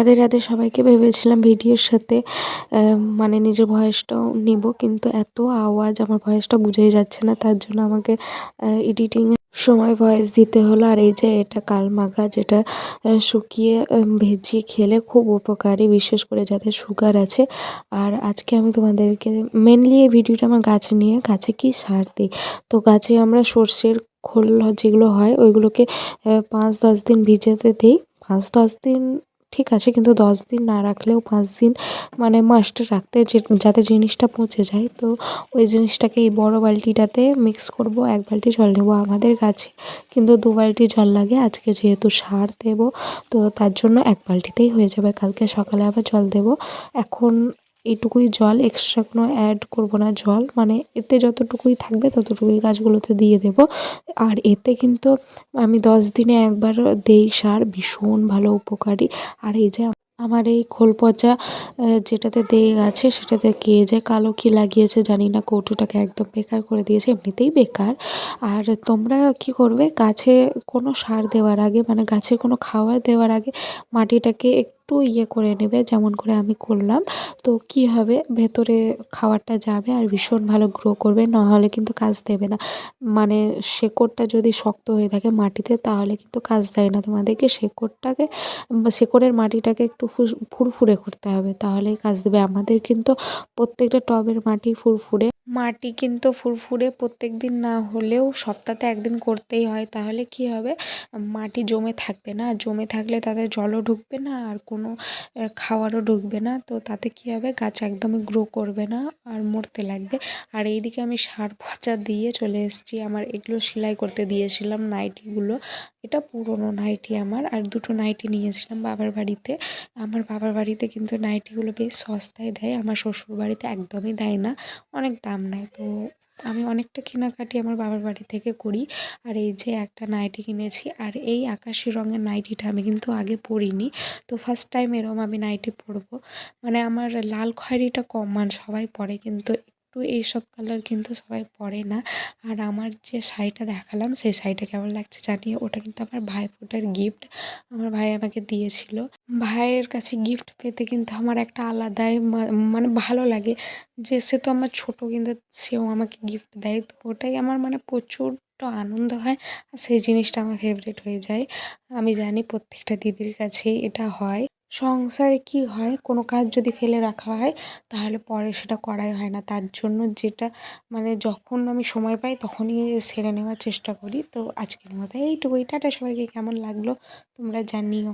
রাধে রাধে সবাইকে ভেবেছিলাম ভিডিওর সাথে মানে নিজের ভয়েসটাও নিব, কিন্তু এত আওয়াজ, আমার ভয়েসটা বুঝেই যাচ্ছে না, তার জন্য আমাকে এডিটিং সময় ভয়েস দিতে হলো। আর এই যে এটা কালমাগা, যেটা শুকিয়ে ভেজিয়ে খেলে খুব উপকারী, বিশেষ করে যাদের সুগার আছে। আর আজকে আমি তোমাদেরকে মেনলি এই ভিডিওটা আমার গাছে নিয়ে, গাছে কি সার দিই? তো গাছে আমরা সর্ষের খোল যেগুলো হয়, ওইগুলোকে পাঁচ দশ দিন ভিজাতে দিই। পাঁচ দশ দিন ঠিক আছে, কিন্তু দশ দিন না রাখলেও পাঁচ দিন মানে মাস্টার রাখতে যে, যাতে জিনিসটা পচে যায়। তো ওই জিনিসটাকে এই বড় বালতিটাতে মিক্স করব, এক বালতি জল নেব আমাদের গাছে কিন্তু দু বালতি জল লাগে, আজকে যেহেতু সার দেব, তো তার জন্য এক বালতিতেই হয়ে যাবে। কালকে সকালে আবার জল দেব। এখন এইটুকুই জল এক্সট্রা কোনো অ্যাড করব না জল মানে এতে যতটুকুই থাকবে ততটুকুই গাছগুলোতে দিয়ে দেব। আর এতে কিন্তু আমি দশ দিনে একবার দেই সার, ভীষণ ভালো উপকারী। আর এই যে আমার এই খোল পচা যেটাতে দেয়ে গেছে, সেটাতে কে যে কালো কি লাগিয়েছে জানি না, কৌটোটাকে একদম বেকার করে দিয়েছে, এমনিতেই বেকার। আর তোমরা কি করবে, গাছে কোনো সার দেওয়ার আগে মানে গাছের কোনো খাবার দেওয়ার আগে মাটিটাকে একটু ইয়ে করে নেবে, যেমন করে আমি করলাম। তো কি হবে? ভেতরে খাওয়ারটা যাবে আর ভীষণ ভালো গ্রো করবে, নাহলে কিন্তু কাজ দেবে না। মানে শেকড়টা যদি শক্ত হয়ে থাকে মাটিতে, তাহলে কিন্তু কাজ দেয় না। তোমাদেরকে শেকড়টাকে, শেকড়ের মাটিটাকে একটু ফুরফুরে করতে হবে, তাহলেই কাজ দেবে। আমাদের কিন্তু প্রত্যেকটা টবের মাটি ফুরফুরে। মাটি কিন্তু ফুরফুরে প্রত্যেক দিন না হলেও সপ্তাহে একদিন করতেই হয়। তাহলে কি হবে? মাটি জমে থাকবে না। জমে থাকলে তাতে জলও ঢুকবে না আর কোনো খাওয়ারও ঢুকবে না। তো তাতে কি হবে? গাছ একদমই গ্রো করবে না আর মরতে লাগবে। আর এইদিকে আমি সার পচা দিয়ে চলে এসেছি। আমার এগুলো সেলাই করতে দিয়েছিলাম নাইটিগুলো। এটা পুরনো নাইটি আমার। আর দুটো নাইটি নিয়েছিলাম বাবার বাড়িতে। আমার বাবার বাড়িতে কিন্তু নাইটিগুলো বেশ সস্তায় দেয়। আমার শ্বশুর বাড়িতে একদমই দেয় না। অনেক দাম নেয়। তো আমি অনেকটা কেনাকাটি আমার বাবার বাড়ি থেকে করি। আর এই যে একটা নাইটি কিনেছি, আর এই আকাশি রঙের নাইটিটা আমি কিন্তু আগে পরিনি। তো ফার্স্ট টাইম এরম আমি নাইটি পরবো। মানে আমার লাল খয়েরিটা কম মানে সবাই পরে কিন্তু একটু এইসব কালার কিন্তু সবাই পরে না। আর আমার যে শাড়িটা দেখালাম, সেই শাড়িটা কেমন লাগছে জানিয়ে ওটা কিন্তু আমার ভাই ভাইফোঁটার গিফট আমার ভাই আমাকে দিয়েছিল। ভাইয়ের কাছে গিফট পেতে কিন্তু আমার একটা আলাদাই মানে ভালো লাগে। যে সে তো আমার ছোটো, কিন্তু সেও আমাকে গিফট দেয়। তো ওটাই আমার মানে প্রচুর আনন্দ হয়। আর সেই জিনিসটা আমার ফেভারিট হয়ে যায়। আমি জানি প্রত্যেকটা দিদির কাছেই এটা হয়। সংসারে কি হয়? কোনো কাজ যদি ফেলে রাখা হয়, তাহলে পরে সেটা করাই হয় না। তার জন্য যেটা মানে যখন আমি সময় পাই তখনই সেরে নেওয়ার চেষ্টা করি। তো আজকের মতো এইটুকুই। টাটা সবাইকে। কেমন লাগল তোমরা জানিও।